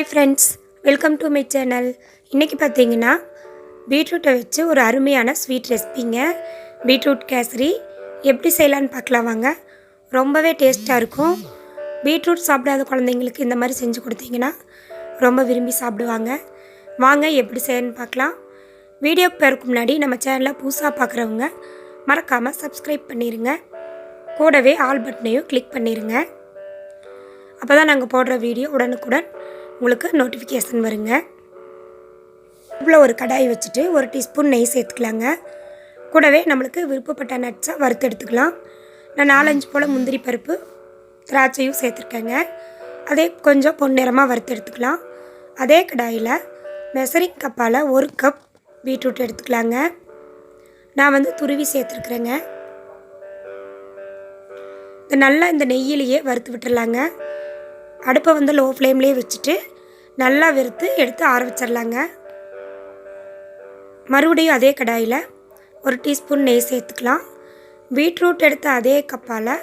Hi friends welcome to my channel இன்றைக்கி பார்த்தீங்கன்னா பீட்ரூட்டை வச்சு ஒரு அருமையான ஸ்வீட் ரெசிபிங்க பீட்ரூட் கேசரி எப்படி செய்யலான்னு பார்க்கலாம் வாங்க. ரொம்பவே டேஸ்ட்டாக இருக்கும். பீட்ரூட் சாப்பிடாத குழந்தைங்களுக்கு இந்த மாதிரி செஞ்சு கொடுத்தீங்கன்னா ரொம்ப விரும்பி சாப்பிடுவாங்க. வாங்க எப்படி செய்யணும்னு பார்க்கலாம். வீடியோக்கு பேருக்கு முன்னாடி நம்ம சேனலில் புதுசாக பார்க்குறவங்க மறக்காமல் சப்ஸ்கிரைப் பண்ணிடுங்க கூடவே ஆல் பட்டனையும் கிளிக் பண்ணிடுங்க அப்போ தான் நாங்கள் போடுற வீடியோ உடனுக்குடன் உங்களுக்கு நோட்டிஃபிகேஷன் வருங்க. இவ்வளோ ஒரு கடாய் வச்சுட்டு ஒரு டீஸ்பூன் நெய் சேர்த்துக்கலாங்க. கூடவே நம்மளுக்கு விருப்பப்பட்ட நட்ஸை வறுத்து எடுத்துக்கலாம். நான் நாலஞ்சு போல் முந்திரி பருப்பு திராட்சையும் சேர்த்துருக்கேங்க. அதே கொஞ்சம் பொன்னிறமாக வறுத்து எடுத்துக்கலாம். அதே கடாயில் மெசரிங் கப்பால் ஒரு கப் பீட்ரூட் எடுத்துக்கலாங்க. நான் வந்து துருவி சேர்த்துருக்குறேங்க. இது நல்லா இந்த நெய்யிலேயே வறுத்து விட்டுடலாங்க அடுப்பை வந்து லோ ஃப்ளேம்லேயே வச்சுட்டு நல்லா வெறுத்து எடுத்து ஆற வச்சிடலாங்க மறுபடியும் அதே கடாயில் ஒரு டீஸ்பூன் நெய் சேர்த்துக்கலாம். பீட்ரூட் எடுத்த அதே கப்பால்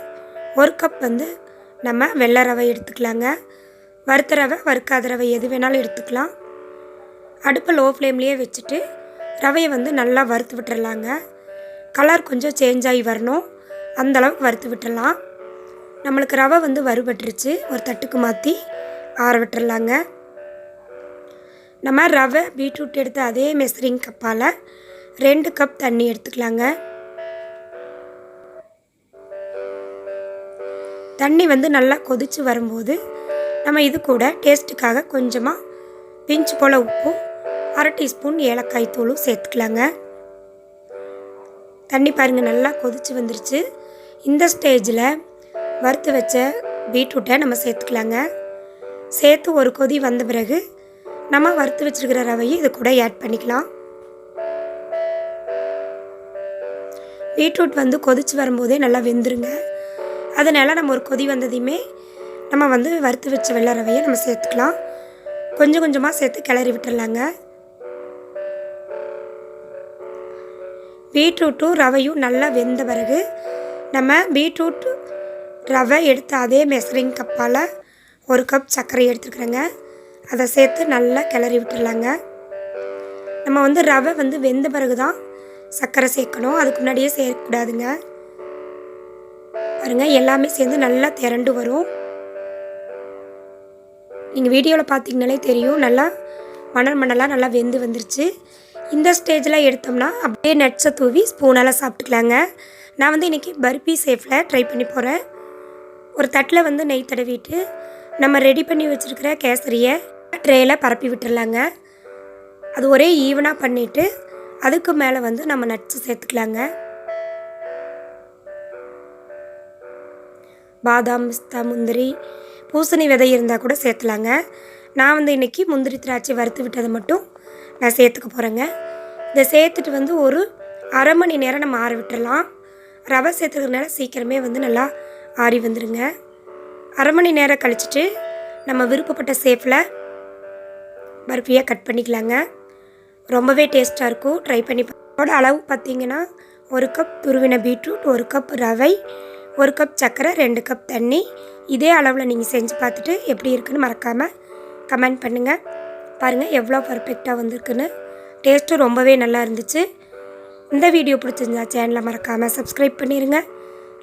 ஒரு கப் வந்து நம்ம வெள்ளை ரவை எடுத்துக்கலாங்க. வறுத்த ரவை வறுக்காத ரவை எது வேணாலும் எடுத்துக்கலாம். அடுப்பை லோ ஃப்ளேம்லேயே வச்சுட்டு ரவையை வந்து நல்லா வறுத்து விட்டுறலாங்க. கலர் கொஞ்சம் சேஞ்ச் ஆகி வரணும். அந்தளவுக்கு வறுத்து விட்டுடலாம். நம்மளுக்கு ரவை வந்து வறுபட்டுருச்சு. ஒரு தட்டுக்கு மாற்றி ஆற விட்டுறலாங்க. நம்ம ரவை பீட்ரூட் எடுத்து அதே மெசரிங் கப்பால் ரெண்டு கப் தண்ணி எடுத்துக்கலாங்க. தண்ணி வந்து நல்லா கொதித்து வரும்போது நம்ம இது கூட டேஸ்ட்டுக்காக கொஞ்சமாக பிஞ்சு போல் உப்பும் அரை டீஸ்பூன் ஏலக்காய் தூளும் சேர்த்துக்கலாங்க. தண்ணி பாருங்கள் நல்லா கொதித்து வந்துருச்சு. இந்த ஸ்டேஜில் வறுத்து வச்ச பீட்ரூட்டை நம்ம சேர்த்துக்கலாங்க. சேர்த்து ஒரு கொதி வந்த பிறகு நம்ம வறுத்து வச்சுருக்கிற ரவையை இது கூட ஆட் பண்ணிக்கலாம். பீட்ரூட் வந்து கொதித்து வரும்போதே நல்லா வெந்துருங்க. அதனால் நம்ம ஒரு கொதி வந்ததையுமே நம்ம வந்து வறுத்து வச்ச வெள்ளை ரவையை நம்ம சேர்த்துக்கலாம். கொஞ்சம் கொஞ்சமாக சேர்த்து கிளறி விட்டுடலாங்க. பீட்ரூட்டும் ரவையும் நல்லா வெந்த பிறகு நம்ம பீட்ரூட் ரவை எடுத்து அதே மெசரிங் கப்பால் ஒரு கப் சர்க்கரை எடுத்துக்கிறேங்க. அதை சேர்த்து நல்லா கிளறி விட்டுடலாங்க நம்ம வந்து ரவை வந்து வெந்த பிறகு தான் சர்க்கரை சேர்க்கணும். அதுக்கு முன்னாடியே சேர்க்கக்கூடாதுங்க. பாருங்கள் எல்லாமே சேர்ந்து நல்லா திரண்டு வரும். நீங்கள் வீடியோவில் பார்த்தீங்கனாலே தெரியும். நல்லா மணல் மணலாக நல்லா வெந்து வந்துருச்சு. இந்த ஸ்டேஜில் எடுத்தோம்னா அப்படியே நட்ஸை தூவி ஸ்பூனால் சாப்பிட்டுக்கலாங்க. நான் வந்து இன்றைக்கி பர்பி சேஃபில் ட்ரை பண்ணி போகிறேன் ஒரு தட்டில் வந்து நெய் தடவிட்டு நம்ம ரெடி பண்ணி வச்சுருக்கிற கேசரியை ட்ரேயில் பரப்பி விட்டுடலாங்க அது ஒரே ஈவனாக பண்ணிவிட்டு அதுக்கு மேலே வந்து நம்ம நட்ஸு சேர்த்துக்கலாங்க. பாதாம் பிஸ்தா முந்திரி பூசணி விதை இருந்தால் கூட சேர்த்துலாங்க. நான் வந்து இன்றைக்கி முந்திரி திராட்சை வறுத்து விட்டதை மட்டும் நான் சேர்த்துக்க போகிறேங்க இதை சேர்த்துட்டு வந்து ஒரு அரை மணி நேரம் நம்ம ஆற விட்டுடலாம் ரவை சேர்த்துக்கிறதுனால சீக்கிரமே வந்து நல்லா ஆறி வந்துடுங்க அரை மணி நேரம் கழிச்சிட்டு நம்ம விருப்பப்பட்ட சேஃபில் பர்ஃபியாக கட் பண்ணிக்கலாங்க. ரொம்பவே டேஸ்ட்டாக இருக்கும். ட்ரை பண்ணி அதோட அளவு பார்த்திங்கன்னா ஒரு கப் துருவின பீட்ரூட் ஒரு கப் ரவை ஒரு கப் சர்க்கரை ரெண்டு கப் தண்ணி. இதே அளவில் நீங்கள் செஞ்சு பார்த்துட்டு எப்படி இருக்குன்னு மறக்காமல் கமெண்ட் பண்ணுங்கள் பாருங்கள் எவ்வளோ பர்ஃபெக்டாக வந்திருக்குன்னு. டேஸ்ட்டும் ரொம்பவே நல்லா இருந்துச்சு. இந்த வீடியோ பிடிச்சிருந்தா சேனலை மறக்காமல் சப்ஸ்கிரைப் பண்ணிடுங்க